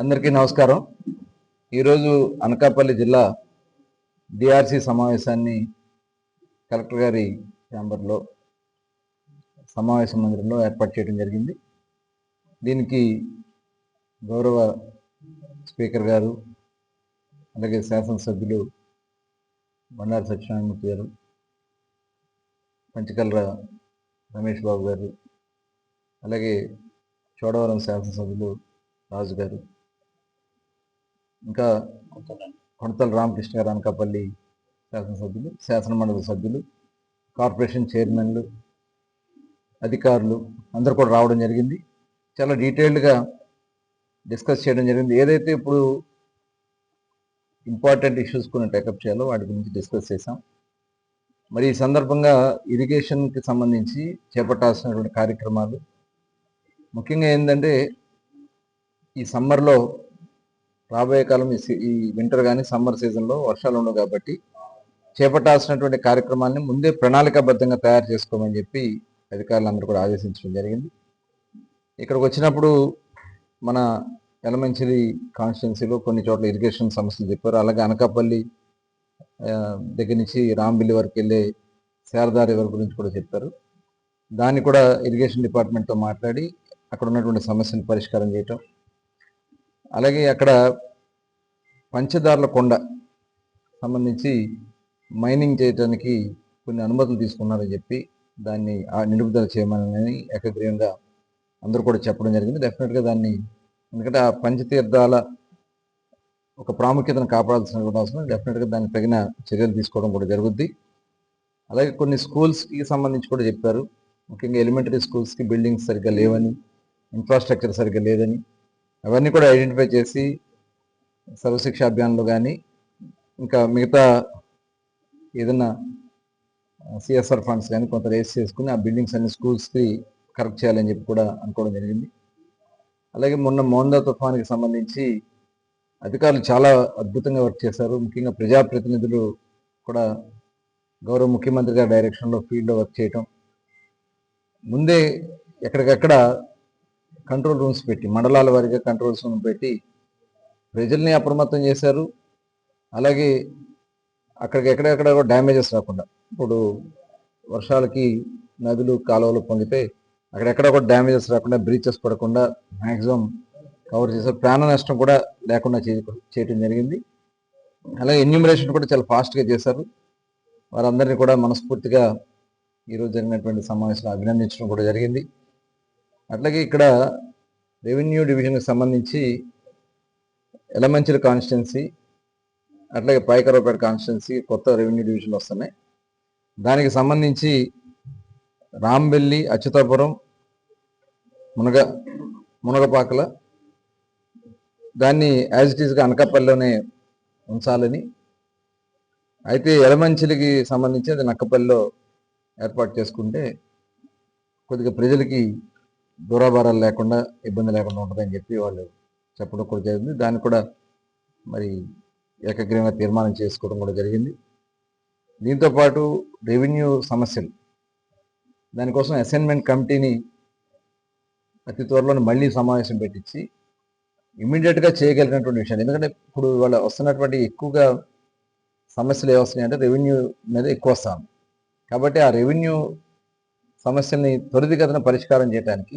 అందరికీ నమస్కారం. ఈరోజు అనకాపల్లి జిల్లా డిఆర్సి సమావేశాన్ని కలెక్టర్ గారి ఛాంబర్లో సమావేశ మందిరంలో ఏర్పాటు చేయడం జరిగింది. దీనికి గౌరవ స్పీకర్ గారు అలాగే శాసనసభ్యులు బండారు సత్యనారాయణమూర్తి గారు పంచకల్ర రమేష్ బాబు గారు అలాగే చోడవరం శాసనసభ్యులు రాజు గారు ఇంకా కొడతల రామకృష్ణ గారు అనకాపల్లి శాసనసభ్యులు శాసనమండలి సభ్యులు కార్పొరేషన్ చైర్మన్లు అధికారులు అందరు కూడా రావడం జరిగింది. చాలా డీటెయిల్డ్గా డిస్కస్ చేయడం జరిగింది. ఏదైతే ఇప్పుడు ఇంపార్టెంట్ ఇష్యూస్ కొన్ని టేకప్ చేయాలో వాటి గురించి డిస్కస్ చేసాం మరి ఈ సందర్భంగా ఇరిగేషన్కి సంబంధించి చేపట్టాల్సినటువంటి కార్యక్రమాలు ముఖ్యంగా ఏంటంటే ఈ సమ్మర్లో రాబోయే కాలం ఈ సీ- ఈ వింటర్ కానీ సమ్మర్ సీజన్లో వర్షాలు ఉండవు కాబట్టి చేపట్టాల్సినటువంటి కార్యక్రమాన్ని ముందే ప్రణాళికాబద్ధంగా తయారు చేసుకోమని చెప్పి అధికారులందరూ కూడా ఆదేశించడం జరిగింది. ఇక్కడికి వచ్చినప్పుడు మన ఎలమంచిలి కాన్స్టిట్యున్సీలో కొన్ని చోట్ల ఇరిగేషన్ సమస్యలు చెప్పారు. అలాగే అనకాపల్లి దగ్గర నుంచి రాంబిల్లి వరకు వెళ్ళే శారదా రివర్ గురించి కూడా చెప్పారు. దాన్ని కూడా ఇరిగేషన్ డిపార్ట్మెంట్తో మాట్లాడి అక్కడ ఉన్నటువంటి సమస్యను పరిష్కారం చేయటం అలాగే అక్కడ పంచదారుల కొండ సంబంధించి మైనింగ్ చేయడానికి కొన్ని అనుమతులు తీసుకున్నారని చెప్పి దాన్ని ఆ నిలుపుదల చేయమని ఏకగ్రీవంగా అందరూ కూడా చెప్పడం జరిగింది. డెఫినెట్గా దాన్ని ఎందుకంటే ఆ పంచతీర్థాల ఒక ప్రాముఖ్యతను కాపాడాల్సిన అవసరం డెఫినెట్గా దానికి తగిన చర్యలు తీసుకోవడం కూడా జరుగుద్ది. అలాగే కొన్ని స్కూల్స్కి సంబంధించి కూడా చెప్పారు. ముఖ్యంగా ఎలిమెంటరీ స్కూల్స్కి బిల్డింగ్స్ సరిగ్గా లేవని ఇన్ఫ్రాస్ట్రక్చర్ సరిగ్గా లేదని అవన్నీ కూడా ఐడెంటిఫై చేసి సర్వశిక్ష అభియాన్లో కానీ ఇంకా మిగతా ఏదైనా సిఎస్ఆర్ ఫండ్స్ కానీ కొంత రేస్ చేసుకుని ఆ బిల్డింగ్స్ అన్ని స్కూల్స్కి కరెక్ట్ చేయాలని చెప్పి కూడా అనుకోవడం జరిగింది. అలాగే మొన్న మోందా తుఫాన్కి సంబంధించి అధికారులు చాలా అద్భుతంగా వర్క్ చేశారు. ముఖ్యంగా ప్రజాప్రతినిధులు కూడా గౌరవ ముఖ్యమంత్రి గారి డైరెక్షన్లో ఫీల్డ్లో వర్క్ చేయటం. ముందే ఎక్కడికక్కడ కంట్రోల్ రూమ్స్ పెట్టి మండలాల వారిగా కంట్రోల్ రూమ్ పెట్టి ప్రజల్ని అప్రమత్తం చేశారు. అలాగే అక్కడికి ఎక్కడెక్కడ కూడా డ్యామేజెస్ రాకుండా ఇప్పుడు వర్షాలకి నదులు కాలువలు పొంగితే అక్కడెక్కడ కూడా డ్యామేజెస్ రాకుండా బ్రీచెస్ పడకుండా మ్యాక్సిమం కవర్ చేశారు. ప్రాణ నష్టం కూడా లేకుండా చేయ- చేయటం జరిగింది. అలాగే ఎన్యూమరేషన్ కూడా చాలా ఫాస్ట్గా చేశారు. వారందరినీ కూడా మనస్ఫూర్తిగా ఈరోజు జరిగినటువంటి సమావేశంలో అభినందించడం కూడా జరిగింది. అట్లాగే ఇక్కడ రెవెన్యూ డివిజన్కి సంబంధించి ఎలమంచిల కాన్స్టిట్యున్సీ అట్లాగే పాయకరావుపేట కాన్స్టిట్యున్సీ కొత్త రెవెన్యూ డివిజన్లు వస్తున్నాయి. దానికి సంబంధించి రాంబెల్లి అచ్యుతాపురం మునగ మునగపాకల దాన్ని యాజ్ ఇట్ ఈస్గా అనకాపల్లిలోనే ఉంచాలని అయితే ఎలమంచిలికి సంబంధించి అది నక్కపల్లిలో ఏర్పాటు చేసుకుంటే కొద్దిగా ప్రజలకి దూరాభారాలు లేకుండా ఇబ్బంది లేకుండా ఉంటుందని చెప్పి వాళ్ళు చెప్పడం కూడా జరిగింది. దాన్ని కూడా మరి ఏకగ్రీవంగా తీర్మానం చేసుకోవడం కూడా జరిగింది. దీంతో పాటు రెవెన్యూ సమస్యలు. దానికోసం అసైన్మెంట్ కమిటీని అతి త్వరలోనే మళ్ళీ సమావేశం పెట్టించి ఇమ్మీడియట్గా చేయగలిగినటువంటి విషయాలు. ఎందుకంటే ఇప్పుడు వాళ్ళ వస్తున్నటువంటి ఎక్కువగా సమస్యలు ఏ వస్తున్నాయంటే రెవెన్యూ మీద ఎక్కువ వస్తాను కాబట్టి ఆ రెవెన్యూ సమస్యల్ని త్వరితగతిన పరిష్కారం చేయడానికి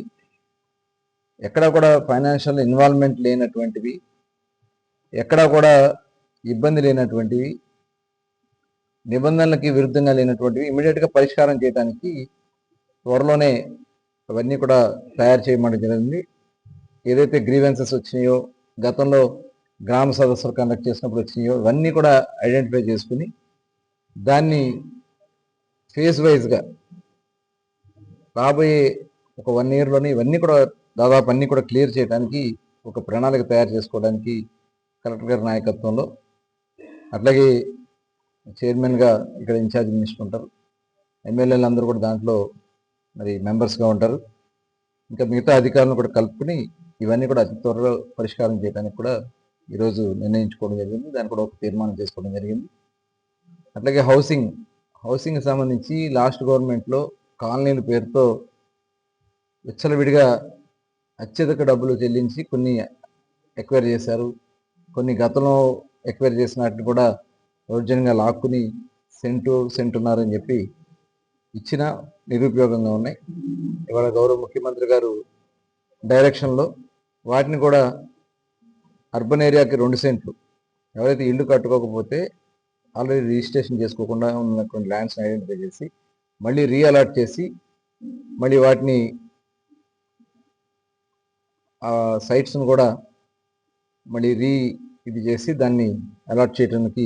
ఎక్కడ కూడా ఫైనాన్షియల్ ఇన్వాల్వ్మెంట్ లేనటువంటివి ఎక్కడా కూడా ఇబ్బంది లేనటువంటివి నిబంధనలకి విరుద్ధంగా లేనటువంటివి ఇమీడియట్గా పరిష్కారం చేయడానికి త్వరలోనే అవన్నీ కూడా తయారు చేయమని జరిగింది. ఏదైతే గ్రీవెన్సెస్ వచ్చినాయో గతంలో గ్రామ సదస్సులు కండక్ట్ చేసినప్పుడు వచ్చినాయో ఇవన్నీ కూడా ఐడెంటిఫై చేసుకుని దాన్ని ఫేజ్ వైజ్గా రాబోయే ఒక వన్ ఇయర్లోనే ఇవన్నీ కూడా దాదాపు అన్నీ కూడా క్లియర్ చేయడానికి ఒక ప్రణాళిక తయారు చేసుకోవడానికి కలెక్టర్ గారి నాయకత్వంలో అట్లాగే చైర్మన్గా ఇక్కడ ఇన్ఛార్జ్ మినిస్టర్ ఉంటారు. ఎమ్మెల్యేలు అందరూ కూడా దాంట్లో మరి మెంబర్స్గా ఉంటారు. ఇంకా మిగతా అధికారులను కూడా కలుపుకుని ఇవన్నీ కూడా అతి త్వరలో పరిష్కారం చేయడానికి కూడా ఈరోజు నిర్ణయించుకోవడం జరిగింది. దాన్ని కూడా ఒక తీర్మానం చేసుకోవడం జరిగింది. అట్లాగే హౌసింగ్ హౌసింగ్ సంబంధించి లాస్ట్ గవర్నమెంట్లో కాలనీల పేరుతో విచ్చలవిడిగా అత్యధిక డబ్బులు చెల్లించి కొన్ని ఎక్వైర్ చేశారు. కొన్ని గతంలో ఎక్వైర్ చేసిన కూడా దౌర్జన్యంగా లాక్కుని సెంటు సెంటున్నారని చెప్పి ఇచ్చిన నిరుపయోగంగా ఉన్నాయి. ఇవాళ గౌరవ ముఖ్యమంత్రి గారు డైరెక్షన్లో వాటిని కూడా అర్బన్ ఏరియాకి రెండు సెంట్లు. ఎవరైతే ఇల్లు కట్టుకోకపోతే ఆల్రెడీ రిజిస్ట్రేషన్ చేసుకోకుండా ఉన్నటువంటి ల్యాండ్స్ని ఐడెంటిఫై చేసి మళ్ళీ రీఅలాట్ చేసి మళ్ళీ వాటిని ఆ సైట్స్ను కూడా మళ్ళీ రీ ఇది చేసి దాన్ని అలాట్ చేయడానికి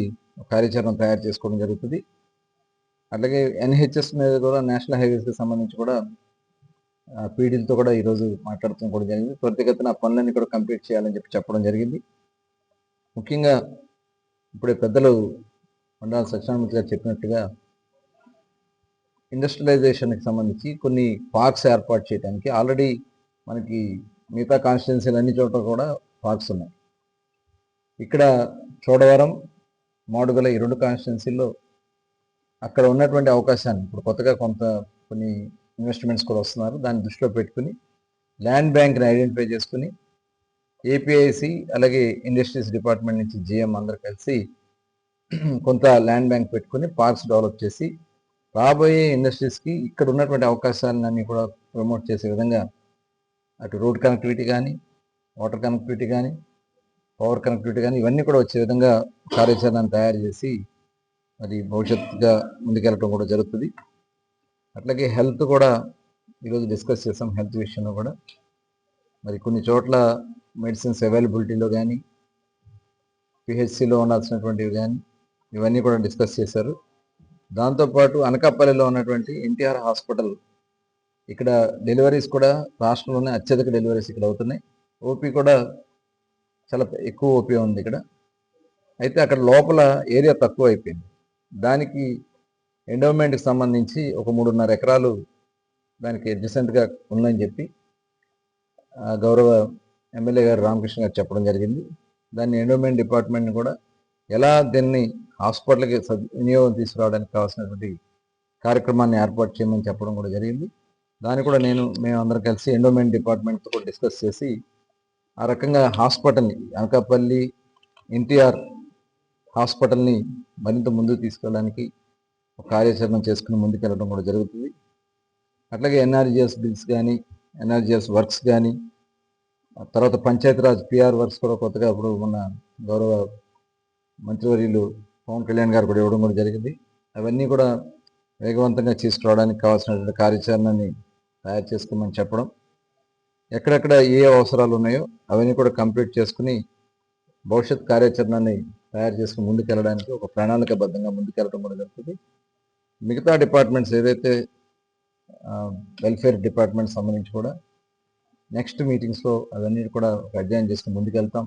కార్యాచరణ తయారు చేసుకోవడం జరుగుతుంది. అలాగే ఎన్హెచ్ఎస్ మీద కూడా నేషనల్ హైవేస్కి సంబంధించి కూడా పీడీలతో కూడా ఈరోజు మాట్లాడటం కూడా జరిగింది. త్వరితగతిన ఆ పనులన్నీ కూడా కంప్లీట్ చేయాలని చెప్పి చెప్పడం జరిగింది. ముఖ్యంగా ఇప్పుడే పెద్దలు మండల సత్యనారాయణ గారు చెప్పినట్టుగా ఇండస్ట్రియలైజేషన్కి సంబంధించి కొన్ని పార్క్స్ ఏర్పాటు చేయడానికి ఆల్రెడీ మనకి మిగతా కాన్స్టిట్యున్సీలు అన్ని చోట్ల కూడా పార్క్స్ ఉన్నాయి. ఇక్కడ చోడవరం మాడుగల ఈ రెండు కాన్స్టిట్యున్సీల్లో అక్కడ ఉన్నటువంటి అవకాశాన్ని ఇప్పుడు కొత్తగా కొంత కొన్ని ఇన్వెస్ట్మెంట్స్ కూడా వస్తున్నారు. దాన్ని దృష్టిలో పెట్టుకుని ల్యాండ్ బ్యాంక్ని ఐడెంటిఫై చేసుకుని ఏపీఐసి అలాగే ఇండస్ట్రీస్ డిపార్ట్మెంట్ నుంచి జిఎం అందరు కలిసి కొంత ల్యాండ్ బ్యాంక్ పెట్టుకుని పార్క్స్ డెవలప్ చేసి రాబోయే ఇండస్ట్రీస్కి ఇక్కడ ఉన్నటువంటి అవకాశాలన్నీ కూడా ప్రమోట్ చేసే విధంగా అటు రోడ్ కనెక్టివిటీ కానీ వాటర్ కనెక్టివిటీ కానీ పవర్ కనెక్టివిటీ కానీ ఇవన్నీ కూడా వచ్చే విధంగా కార్యాచరణను తయారు చేసి మరి భవిష్యత్తుగా ముందుకెళ్ళటం కూడా జరుగుతుంది. అట్లాగే హెల్త్ కూడా ఈరోజు డిస్కస్ చేసాం హెల్త్ విషయంలో కూడా. మరి కొన్ని చోట్ల మెడిసిన్స్ అవైలబిలిటీలో కానీ పిహెచ్సిలో ఉండాల్సినటువంటివి కానీ ఇవన్నీ కూడా డిస్కస్ చేశారు. దాంతోపాటు అనకాపల్లిలో ఉన్నటువంటి ఎన్టీఆర్ హాస్పిటల్ ఇక్కడ డెలివరీస్ కూడా రాష్ట్రంలోనే అత్యధిక డెలివరీస్ ఇక్కడ అవుతున్నాయి. ఓపీ కూడా చాలా ఎక్కువ ఓపీ ఉంది ఇక్కడ. అయితే అక్కడ లోపల ఏరియా తక్కువ అయిపోయింది. దానికి ఎండోమెంట్కి సంబంధించి ఒక మూడున్నర ఎకరాలు దానికి అడ్జసెంట్గా ఉందని చెప్పి గౌరవ ఎమ్మెల్యే గారు రామకృష్ణ గారు చెప్పడం జరిగింది. దాన్ని ఎండోమెంట్ డిపార్ట్మెంట్ని కూడా ఎలా దీన్ని హాస్పిటల్కి సద్ వినియోగం తీసుకురావడానికి కావాల్సినటువంటి కార్యక్రమాన్ని ఏర్పాటు చేయమని చెప్పడం కూడా జరిగింది. దాన్ని కూడా నేను మేమందరం కలిసి ఎండోమెంట్ డిపార్ట్మెంట్తో కూడా డిస్కస్ చేసి ఆ రకంగా హాస్పిటల్ని అనకాపల్లి ఎన్టీఆర్ హాస్పిటల్ని మరింత ముందుకు తీసుకెళ్ళడానికి ఒక కార్యాచరణ చేసుకుని ముందుకెళ్ళడం కూడా జరుగుతుంది. అట్లాగే ఎన్ఆర్జిఎస్ బిల్స్ కానీ ఎన్ఆర్జిఎస్ వర్క్స్ కానీ తర్వాత పంచాయతీరాజ్ పిఆర్ వర్క్స్ కూడా కొత్తగా ఇప్పుడు మన గౌరవ మంత్రివర్యులు పవన్ కళ్యాణ్ గారు కూడా ఇవ్వడం కూడా జరిగింది. అవన్నీ కూడా వేగవంతంగా తీసుకురావడానికి కావాల్సినటువంటి కార్యాచరణని తయారు చేసుకోమని చెప్పడం ఎక్కడెక్కడ ఏ అవసరాలు ఉన్నాయో అవన్నీ కూడా కంప్లీట్ చేసుకుని భవిష్యత్ కార్యాచరణని తయారు చేసుకుని ముందుకెళ్ళడానికి ఒక ప్రణాళికబద్ధంగా ముందుకెళ్ళడం కూడా జరుగుతుంది. మిగతా డిపార్ట్మెంట్స్ ఏదైతే వెల్ఫేర్ డిపార్ట్మెంట్ సంబంధించి కూడా నెక్స్ట్ మీటింగ్స్లో అవన్నీ కూడా ఒక అధ్యయనం చేసుకుని ముందుకెళ్తాం.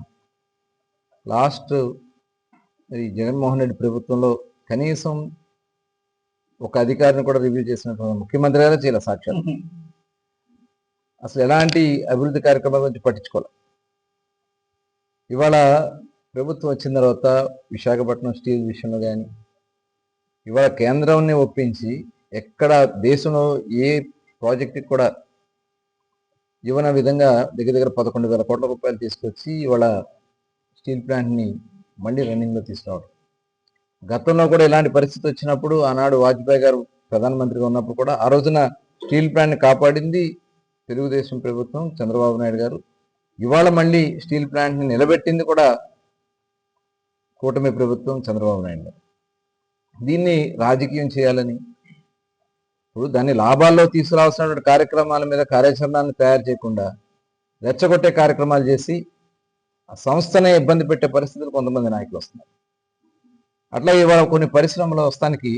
లాస్ట్ ఈ జగన్మోహన్ రెడ్డి ప్రభుత్వంలో కనీసం ఒక అధికారిని కూడా రివ్యూ చేసినటువంటి ముఖ్యమంత్రి గారే చేయాలి సాక్షాత్ అసలు ఎలాంటి అభివృద్ధి కార్యక్రమాల గురించి పట్టించుకోవాలి. ఇవాళ ప్రభుత్వం వచ్చిన తర్వాత విశాఖపట్నం స్టీల్ విషయంలో కానీ ఇవాళ కేంద్రాన్ని ఒప్పించి ఎక్కడ దేశంలో ఏ ప్రాజెక్టుకి కూడా ఇవ్వన విధంగా దగ్గర దగ్గర పదకొండు వేల కోట్ల రూపాయలు తీసుకొచ్చి ఇవాళ స్టీల్ ప్లాంట్ని మళ్ళీ రన్నింగ్లో తీసుకురావడం. గతంలో కూడా ఇలాంటి పరిస్థితి వచ్చినప్పుడు ఆనాడు వాజ్పేయి గారు ప్రధానమంత్రిగా ఉన్నప్పుడు కూడా ఆ రోజున స్టీల్ ప్లాంట్ని కాపాడింది తెలుగుదేశం ప్రభుత్వం చంద్రబాబు నాయుడు గారు. ఇవాళ మళ్ళీ స్టీల్ ప్లాంట్ని నిలబెట్టింది కూడా కూటమి ప్రభుత్వం చంద్రబాబు నాయుడు గారు. దీన్ని రాజకీయం చేయాలని ఇప్పుడు దాన్ని లాభాల్లో తీసుకురావాల్సినటువంటి కార్యక్రమాల మీద కార్యాచరణాన్ని తయారు చేయకుండా రెచ్చగొట్టే కార్యక్రమాలు చేసి సంస్థనే ఇబ్బంది పెట్టే పరిస్థితులు కొంతమంది నాయకులు వస్తున్నారు. అట్లా ఇవాళ కొన్ని పరిశ్రమలు వస్తానికి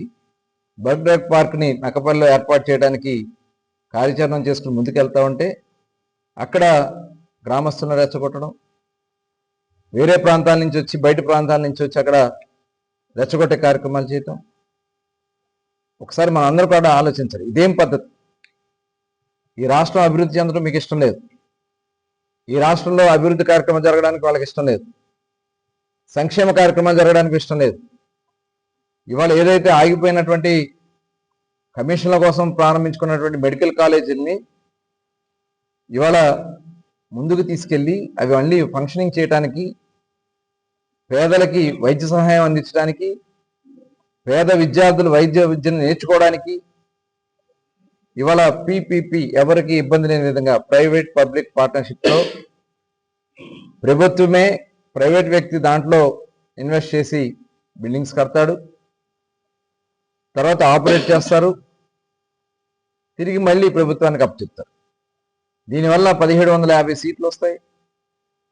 బర్డ్ డ్రగ్ పార్క్ని నక్కపల్లిలో ఏర్పాటు చేయడానికి కార్యాచరణ చేసుకుని ముందుకెళ్తా ఉంటే అక్కడ గ్రామస్తులను రెచ్చగొట్టడం వేరే ప్రాంతాల నుంచి వచ్చి బయట ప్రాంతాల నుంచి వచ్చి అక్కడ రెచ్చగొట్టే కార్యక్రమాలు చేయటం ఒకసారి మనందరూ కూడా ఆలోచించాలి. ఇదేం పద్ధతి? ఈ రాష్ట్రం అభివృద్ధి చెందడం మీకు ఇష్టం లేదు. ఈ రాష్ట్రంలో అభివృద్ధి కార్యక్రమం జరగడానికి వాళ్ళకి ఇష్టం లేదు. సంక్షేమ కార్యక్రమాలు జరగడానికి ఇష్టం లేదు. ఇవాళ ఏదైతే ఆగిపోయినటువంటి కమిషన్ల కోసం ప్రారంభించుకున్నటువంటి మెడికల్ కాలేజీని ఇవాళ ముందుకు తీసుకెళ్ళి అవి మళ్ళీ ఫంక్షనింగ్ చేయడానికి పేదలకి వైద్య సహాయం అందించడానికి పేద విద్యార్థులు వైద్య విద్యను నేర్చుకోవడానికి ఇవాళ పిపిపి ఎవరికి ఇబ్బంది లేని విధంగా ప్రైవేట్ పబ్లిక్ పార్ట్నర్షిప్లో ప్రభుత్వమే ప్రైవేట్ వ్యక్తి దాంట్లో ఇన్వెస్ట్ చేసి బిల్డింగ్స్ కడతాడు తర్వాత ఆపరేట్ చేస్తారు తిరిగి మళ్ళీ ప్రభుత్వానికి అప్పచెప్తారు. దీనివల్ల పదిహేడు వందల యాభై సీట్లు వస్తాయి.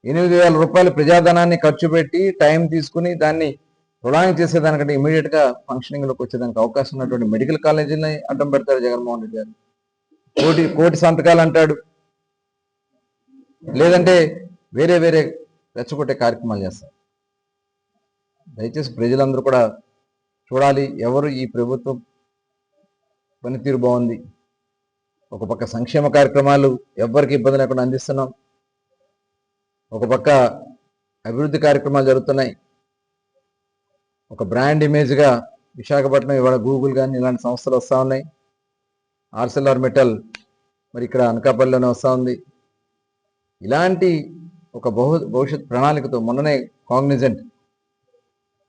ఎనిమిది వేల రూపాయలు ప్రజాధనాన్ని ఖర్చు పెట్టి టైం తీసుకుని దాన్ని ప్రొలాంగ్ చేసేదానికంటే ఇమీడియట్గా ఫంక్షనింగ్లోకి వచ్చేదానికి అవకాశం ఉన్నటువంటి మెడికల్ కాలేజీని అడ్డం పెడతారు జగన్మోహన్ రెడ్డి గారు. కోటి కోటి సంతకాలు అంటాడు. లేదంటే వేరే వేరే రెచ్చగొట్టే కార్యక్రమాలు చేస్తారు. దయచేసి ప్రజలందరూ కూడా చూడాలి ఎవరు ఈ ప్రభుత్వం పనితీరు బాగుంది. ఒక పక్క సంక్షేమ కార్యక్రమాలు ఎవ్వరికి ఇబ్బంది లేకుండా అందిస్తున్నాం. ఒక పక్క అభివృద్ధి కార్యక్రమాలు జరుగుతున్నాయి. ఒక బ్రాండ్ ఇమేజ్గా విశాఖపట్నం ఇవాళ గూగుల్ కానీ ఇలాంటి సంస్థలు వస్తూ ఉన్నాయి. ఆర్సెల్ఆర్ మెటల్ మరి ఇక్కడ అనకాపల్లిలోనే వస్తూ ఉంది. ఇలాంటి ఒక బహు భవిష్యత్ ప్రణాళికతో మొన్ననే కాగ్నిజెంట్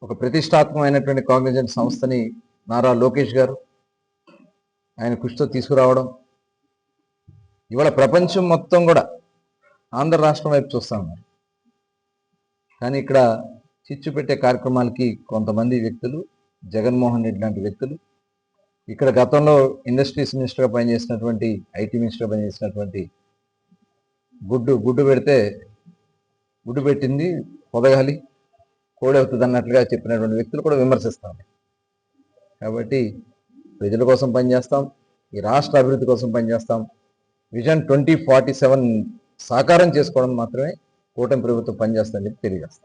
ఒక ప్రతిష్టాత్మకమైనటువంటి కాగ్నిజెంట్ సంస్థని నారా లోకేష్ గారు ఆయన కృషితో తీసుకురావడం. ఇవాళ ప్రపంచం మొత్తం కూడా ఆంధ్ర రాష్ట్రం వైపు చూస్తూ ఉన్నారు. కానీ ఇక్కడ చిచ్చు పెట్టే కార్యక్రమాలకి కొంతమంది వ్యక్తులు జగన్మోహన్ రెడ్డి లాంటి వ్యక్తులు ఇక్కడ గతంలో ఇండస్ట్రీస్ మినిస్టర్గా పనిచేసినటువంటి ఐటీ మినిస్టర్గా పనిచేసినటువంటి గుడ్డు గుడ్డు పెడితే గుడ్డు పెట్టింది పొదగాలి కోడి అవుతుంది అన్నట్లుగా చెప్పినటువంటి వ్యక్తులు కూడా విమర్శిస్తాం కాబట్టి ప్రజల కోసం పనిచేస్తాం ఈ రాష్ట్ర అభివృద్ధి కోసం పనిచేస్తాం. విజన్ ట్వంటీ ఫార్టీ సెవెన్ సాకారం చేసుకోవడం మాత్రమే కూటమి ప్రభుత్వం పనిచేస్తుందని తెలియజేస్తాం.